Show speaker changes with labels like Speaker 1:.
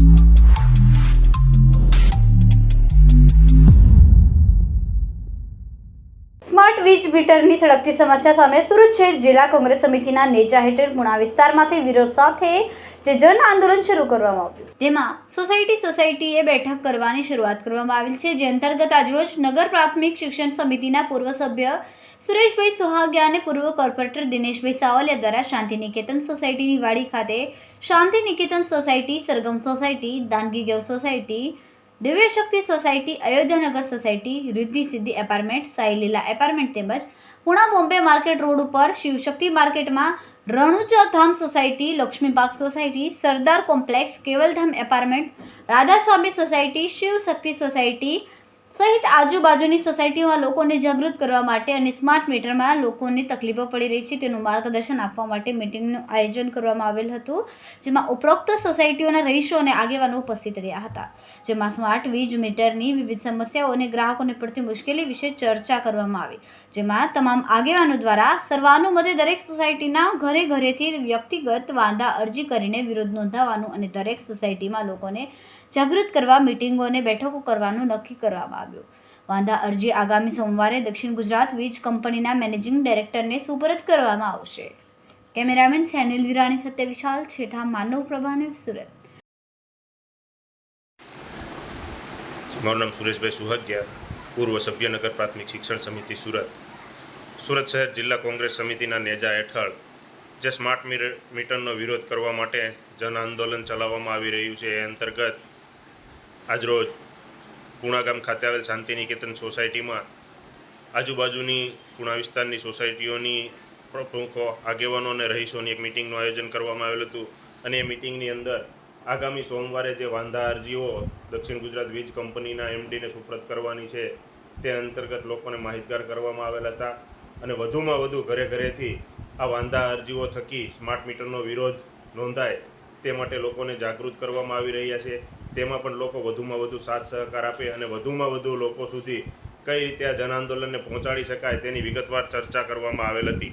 Speaker 1: Smart વીજ મીટરની સળગતી સમસ્યા સામે સુરત શહેર જિલ્લા કોંગ્રેસ સમિતિના નેજા હેઠળ ગુણા વિસ્તારમાંથી વિરોધ સાથે જે જન આંદોલન શરૂ કરવામાં આવ્યું. તેમાં સોસાયટી સોસાયટીએ બેઠક કરવાની શરૂઆત કરવામાં આવેલ છે. જે અંતર્ગત આજરોજ નગર પ્રાથમિક શિક્ષણ સમિતિના પૂર્વ સભ્ય સુરેશભાઈ સોહાગિયા અને પૂર્વ કોર્પોરેટર દિનેશભાઈ સાવલિયા દ્વારા શાંતિ નિકેતન સોસાયટીની વાડી ખાતે Shanti Niketan society, Sargam society દાનગીગેવ society Divya Shakti society, Ayodhyanagar society, Riddhi Siddhi apartment Saileela apartment તેમજ પુણા બોમ્બે માર્કેટ રોડ ઉપર શિવશક્તિ માર્કેટમાં Ranuja Dham society, Lakshmi society, Sardar complex, Kevaldham apartment, Radhaswami society, Shivshakti society સહિત આજુબાજુની સોસાયટીમાં લોકોને જાગૃત કરવા માટે અને સ્માર્ટ મીટરમાં લોકોને તકલીફો પડી રહી છે તેનું માર્ગદર્શન આપવા માટે મિટિંગનું આયોજન કરવામાં આવેલ હતું, જેમાં ઉપરોક્ત સોસાયટીઓના રહીશો અને આગેવાનો ઉપસ્થિત રહ્યા હતા. જેમાં સ્માર્ટ વીજ મીટરની વિવિધ સમસ્યાઓ અને ગ્રાહકોને પડતી મુશ્કેલી વિશે ચર્ચા કરવામાં આવી. જેમાં તમામ આગેવાનો દ્વારા સર્વાનુમતે દરેક સોસાયટીના ઘરે ઘરેથી વ્યક્તિગત વાંધા અરજી કરીને વિરોધ નોંધાવવાનું અને દરેક સોસાયટીમાં લોકોને જાગૃત કરવા, મિટિંગો અને બેઠકો કરવાનું નક્કી કરવામાં આવ્યું. વાંધા અરજી આગામી સોમવારે દક્ષિણ ગુજરાત વીજ કંપનીના મેનેજિંગ ડાયરેક્ટરને સુપરત કરવામાં આવશે. કેમેરામેન સેનિલ વિરાણી સત્ય વિશાલ છેઠા, માનવ પ્રભાને સુરત.
Speaker 2: મારું નામ સુરેશભાઈ સુહગ્યા, પૂર્વ સભ્યનગર પ્રાથમિક શિક્ષણ સમિતિ સુરત. સુરત શહેર જિલ્લા કોંગ્રેસ સમિતિના નેજા હેઠળ જે સ્માર્ટ મીર- મીટરનો વિરોધ કરવા માટે જન આંદોલન ચલાવવામાં આવી રહ્યું છે, એ અંતર્ગત આજરોજ પૂણા ગામ ખાતે આવેલ શાંતિનિકેતન સોસાયટીમાં આજુબાજુની પૂણા વિસ્તારની સોસાયટીઓની પ્રમુખો, આગેવાનો અને રહીશોની એક મિટિંગનું આયોજન કરવામાં આવેલું હતું. અને એ મિટિંગની અંદર આગામી સોમવારે જે વાંધા અરજીઓ દક્ષિણ ગુજરાત વીજ કંપનીના એમડીને સુપ્રત કરવાની છે, તે અંતર્ગત લોકોને માહિતગાર કરવામાં આવેલ હતા અને વધુમાં વધુ ઘરે ઘરેથી આ વાંધા અરજીઓ થકી સ્માર્ટ મીટરનો વિરોધ નોંધાય તે માટે લોકોને જાગૃત કરવામાં આવી રહ્યા છે. તેમાં પણ લોકો વધુમાં વધુ સાથ સહકાર આપે અને વધુમાં વધુ લોકો સુધી કઈ રીતે આ જન આંદોલનને પહોંચાડી શકાય તેની વિગતવાર ચર્ચા કરવામાં આવેલ હતી.